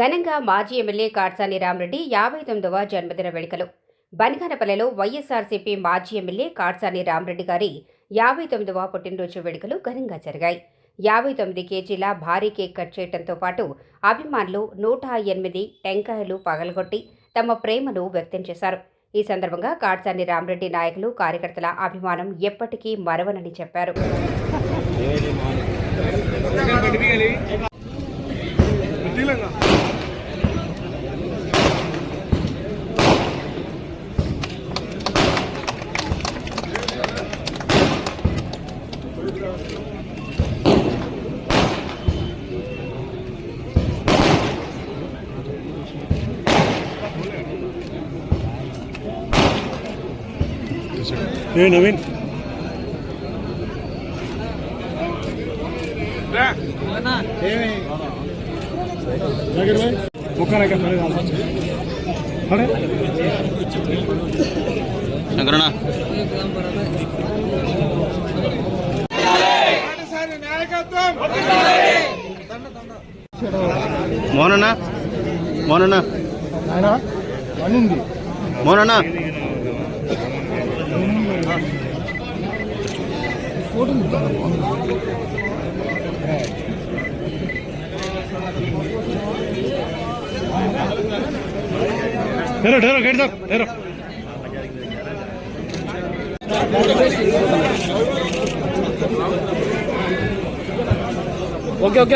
ఘనంగా మాజీ ఎమ్మెల్యే కాట్సాని రామరెడ్డి యాభై తొమ్మిదవ జన్మదిన వేడుకలు. బనిగానపల్లెలో వైఎస్ఆర్సీపీ మాజీ ఎమ్మెల్యే కాట్సాని రామరెడ్డి గారి యాభై తొమ్మిదవ పుట్టినరోజు వేడుకలు ఘనంగా జరిగాయి. యాభై తొమ్మిది కేజీల భారీ కేక్ కట్ చేయడంతో పాటు అభిమానులు నూట ఎనిమిది టెంకాయలు పగలగొట్టి తమ ప్రేమను వ్యక్తం చేశారు. ఈ సందర్భంగా కాట్సాని రామరెడ్డి నాయకులు కార్యకర్తల అభిమానం ఎప్పటికీ మరవనని చెప్పారు. ఏ నవీన్? శంకరణ మోనన్న. మోనన్న. మోనన్న. ठहरो ठहरो गेट साहब ठहरो ఓకే ఓకే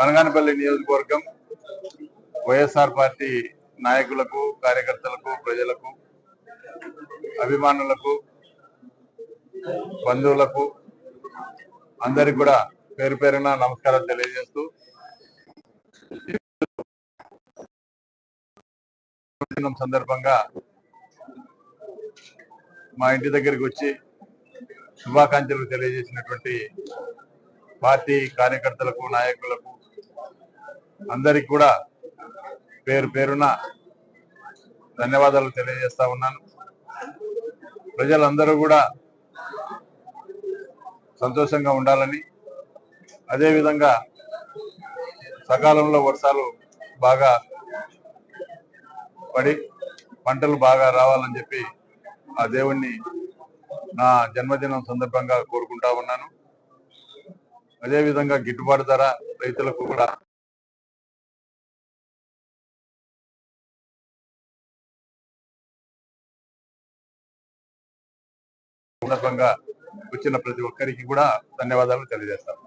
బనగానపల్లి నియోజకవర్గం వైఎస్ఆర్ పార్టీ నాయకులకు కార్యకర్తలకు ప్రజలకు అభిమానులకు బంధువులకు అందరికి కూడా పేరు పేరున నమస్కారం తెలియజేస్తూ దినం సందర్భంగా మా ఇంటి దగ్గరికి వచ్చి శుభాకాంక్షలు తెలియజేసినటువంటి పార్టీ కార్యకర్తలకు నాయకులకు అందరికి కూడా పేరు పేరున ధన్యవాదాలు తెలియజేస్తా ఉన్నాను. ప్రజలందరూ కూడా సంతోషంగా ఉండాలని అదేవిధంగా సకాలంలో వర్షాలు బాగా పడి పంటలు బాగా రావాలని చెప్పి ఆ దేవుణ్ణి నా జన్మదినం సందర్భంగా కోరుకుంటా ఉన్నాను. అదేవిధంగా గిట్టుబాటు ధర రైతులకు కూడా సందర్భంగా వచ్చిన ప్రతి ఒక్కరికి కూడా ధన్యవాదాలు తెలియజేస్తాను.